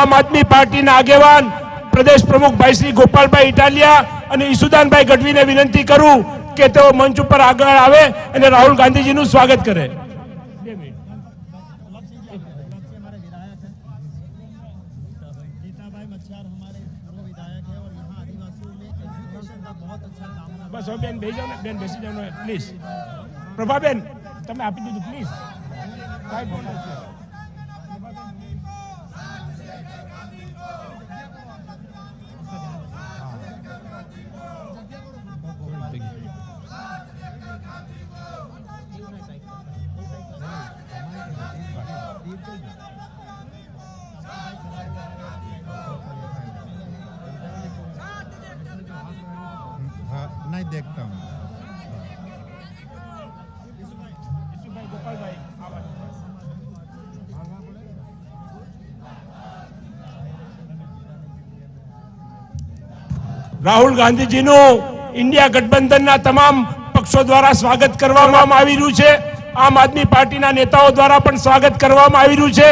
આમ આદમી પાર્ટીના આગેવાન પ્રદેશ પ્રમુખ ભાઈ શ્રી ગોપાલભાઈ ઇટાલિયા અને ઈસુદાનભાઈ ગઢવીને વિનંતી કરું કે તેઓ મંચ ઉપર આગળ આવે અને રાહુલ ગાંધીજીનું સ્વાગત કરે. બસ પ્રભાબેન, તમે આપી દીધું પ્લીઝ કાંઈ ફોન આવશે हाँ नहीं देखता हूँ ઈશુભાઈ, ગોપાલભાઈ, આ બાજુ. રાહુલ ગાંધીજીનું ઇન્ડિયા ગઠબંધનના તમામ પક્ષો દ્વારા સ્વાગત કરવામાં આવી રહ્યું છે આમ આદમી પાર્ટીના નેતાઓ દ્વારા પણ સ્વાગત કરવામાં આવી રહ્યું છે